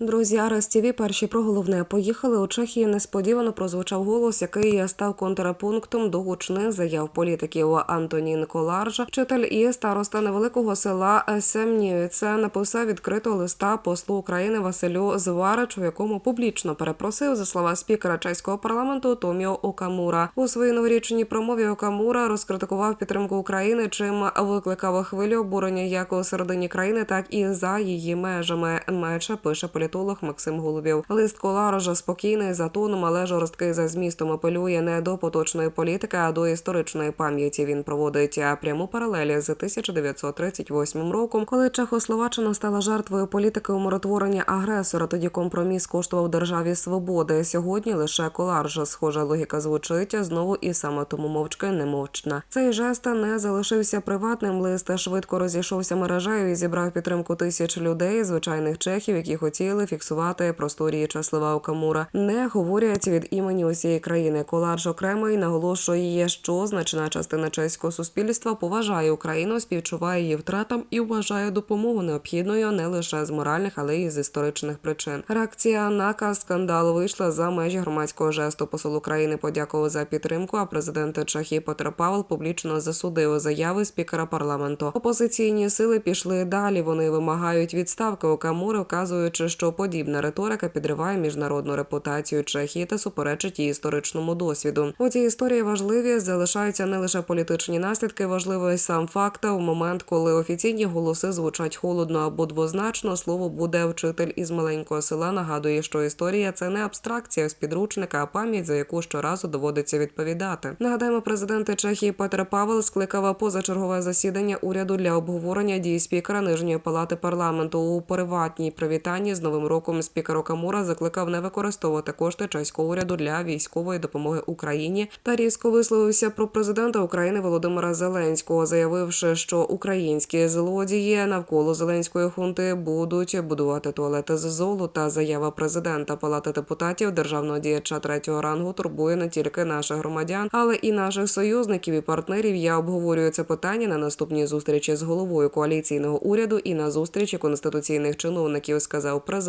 Друзі, Арес ТІВІ перші про головне поїхали у Чехії. Несподівано прозвучав голос, який став контрапунктом до гучних заяв політиків. Антонін Коларж, вчитель і староста невеликого села Семнівіце, написав відкрито листа послу України Василю Зваричу, в якому публічно перепросив за слова спікера чеського парламенту Томіо Окамура. У своїй новорічній промові Окамура розкритикував підтримку України, чим викликав хвилю обурення як у середині країни, так і за її межами. Меча пише політик політолог Максим Голубів. Лист Колаража спокійний за тоном, але жорсткий за змістом апелює не до поточної політики, а до історичної пам'яті. Він проводить пряму паралелі з 1938 роком, коли Чехословаччина стала жертвою політики умиротворення агресора. Тоді компроміс коштував державі свободи. Сьогодні лише Коларжа схожа логіка звучить знову, і саме тому мовчки не мовчна. Цей жест не залишився приватним. Лист швидко розійшовся мережею і зібрав підтримку тисяч людей, звичайних чехів, які хотіли фіксувати просторії Часлава Окамура. Не говорять від імені усієї країни. Коларж окремий наголошує, що значна частина чеського суспільства поважає Україну, співчуває її втратам і вважає допомогу необхідною не лише з моральних, але й з історичних причин. Реакція на скандал вийшла за межі громадського жесту. Посол України подякував за підтримку. А президент Чехії Петр Павел публічно засудив заяви спікера парламенту. Опозиційні сили пішли далі. Вони вимагають відставки Окамури, вказуючи, що подібна риторика підриває міжнародну репутацію Чехії та суперечить її історичному досвіду. У цій історії важливі залишаються не лише політичні наслідки, важливий сам факт. У момент, коли офіційні голоси звучать холодно або двозначно, слово буде вчитель із маленького села. Нагадує, що історія це не абстракція з підручника, а пам'ять, за яку щоразу доводиться відповідати. Нагадаємо, президент Чехії Петр Павел скликав позачергове засідання уряду для обговорення дій спікера нижньої палати парламенту у приватній привітанні з новим роком спікер Окамура закликав не використовувати кошти чеського уряду для військової допомоги Україні та різко висловився про президента України Володимира Зеленського, заявивши, що українські злодії навколо зеленської хунти будуть будувати туалети з золота. Заява президента Палати депутатів державного діяча третього рангу турбує не тільки наших громадян, але і наших союзників і партнерів. Я обговорюю це питання на наступній зустрічі з головою коаліційного уряду і на зустрічі конституційних чиновників, сказав президент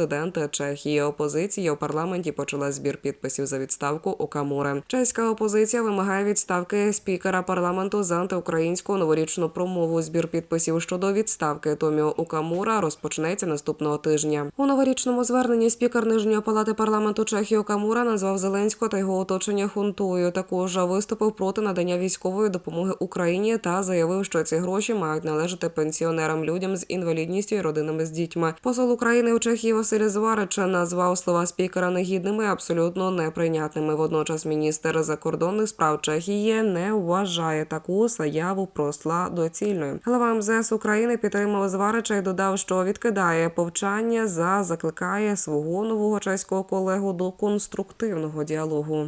Чехії. Опозиція у парламенті почала збір підписів за відставку Окамури. Чеська опозиція вимагає відставки спікера парламенту за антиукраїнську новорічну промову. Збір підписів щодо відставки Томіо Окамура розпочнеться наступного тижня. У новорічному зверненні спікер нижньої палати парламенту Чехії Окамура назвав Зеленського та його оточення хунтою. Також виступив проти надання військової допомоги Україні та заявив, що ці гроші мають належати пенсіонерам, людям з інвалідністю і родинами з дітьми. Посол України у Чехії Василь Зварича назвав слова спікера негідними, абсолютно неприйнятними. Водночас міністр закордонних справ Чехії не вважає таку заяву просла доцільною. Глава МЗС України підтримав Зварича і додав, що відкидає повчання за закликає свого нового чеського колегу до конструктивного діалогу.